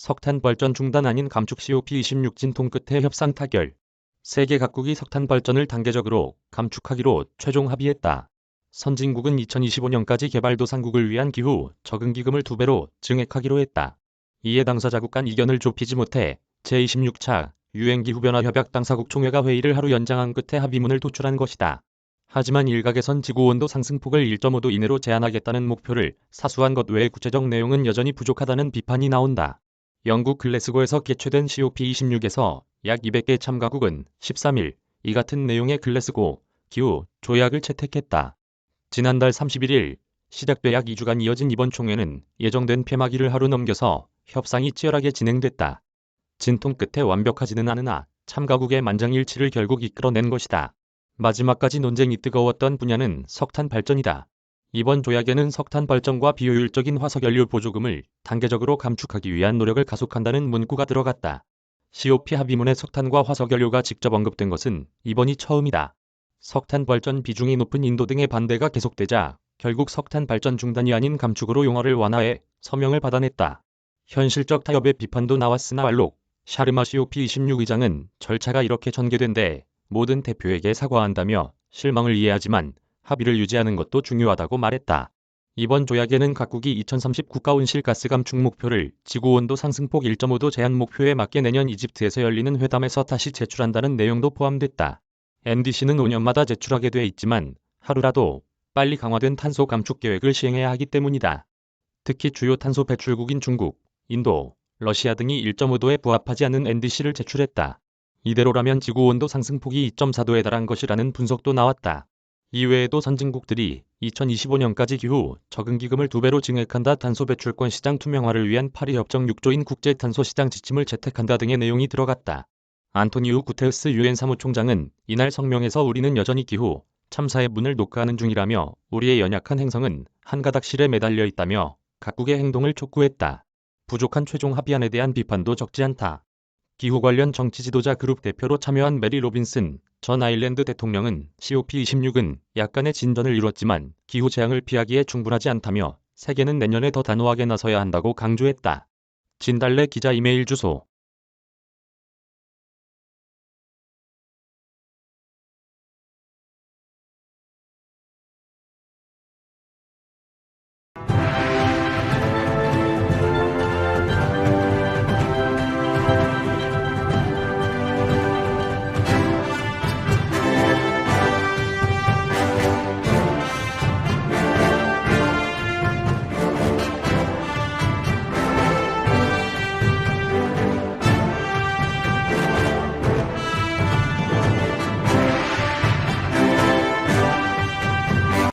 석탄 발전 중단 아닌 감축 COP26 진통 끝에 협상 타결. 세계 각국이 석탄 발전을 단계적으로 감축하기로 최종 합의했다. 선진국은 2025년까지 개발도상국을 위한 기후 적응 기금을 두 배로 증액하기로 했다. 이에 당사자국 간 이견을 좁히지 못해 제26차 유엔 기후변화 협약 당사국 총회가 회의를 하루 연장한 끝에 합의문을 도출한 것이다. 하지만 일각에선 지구 온도 상승폭을 1.5도 이내로 제한하겠다는 목표를 사수한 것 외에 구체적 내용은 여전히 부족하다는 비판이 나온다. 영국 글래스고에서 개최된 COP26에서 약 200개 참가국은 13일 이 같은 내용의 글래스고 기후 조약을 채택했다. 지난달 31일 시작돼 약 2주간 이어진 이번 총회는 예정된 폐막일을 하루 넘겨서 협상이 치열하게 진행됐다. 진통 끝에 완벽하지는 않으나 참가국의 만장일치를 결국 이끌어낸 것이다. 마지막까지 논쟁이 뜨거웠던 분야는 석탄 발전이다. 이번 조약에는 석탄 발전과 비효율적인 화석연료 보조금을 단계적으로 감축하기 위한 노력을 가속한다는 문구가 들어갔다. COP 합의문에 석탄과 화석연료가 직접 언급된 것은 이번이 처음이다. 석탄 발전 비중이 높은 인도 등의 반대가 계속되자 결국 석탄 발전 중단이 아닌 감축으로 용어를 완화해 서명을 받아냈다. 현실적 타협의 비판도 나왔으나 알록 샤르마 COP26 의장은 절차가 이렇게 전개된 데 모든 대표에게 사과한다며 실망을 이해하지만 합의를 유지하는 것도 중요하다고 말했다. 이번 조약에는 각국이 2030 국가 온실 가스 감축 목표를 지구 온도 상승폭 1.5도 제한 목표에 맞게 내년 이집트에서 열리는 회담에서 다시 제출한다는 내용도 포함됐다. NDC는 5년마다 제출하게 돼 있지만 하루라도 빨리 강화된 탄소 감축 계획을 시행해야 하기 때문이다. 특히 주요 탄소 배출국인 중국, 인도, 러시아 등이 1.5도에 부합하지 않는 NDC를 제출했다. 이대로라면 지구 온도 상승폭이 2.4도에 달한 것이라는 분석도 나왔다. 이외에도 선진국들이 2025년까지 기후 적응 기금을 두 배로 증액한다 탄소 배출권 시장 투명화를 위한 파리 협정 6조인 국제 탄소 시장 지침을 채택한다 등의 내용이 들어갔다. 안토니우 구테우스 유엔 사무총장은 이날 성명에서 우리는 여전히 기후 참사의 문을 녹화하는 중이라며 우리의 연약한 행성은 한 가닥실에 매달려 있다며 각국의 행동을 촉구했다. 부족한 최종 합의안에 대한 비판도 적지 않다. 기후 관련 정치 지도자 그룹 대표로 참여한 메리 로빈슨 전 아일랜드 대통령은 COP26은 약간의 진전을 이뤘지만 기후 재앙을 피하기에 충분하지 않다며 세계는 내년에 더 단호하게 나서야 한다고 강조했다. 진달래 기자 이메일 주소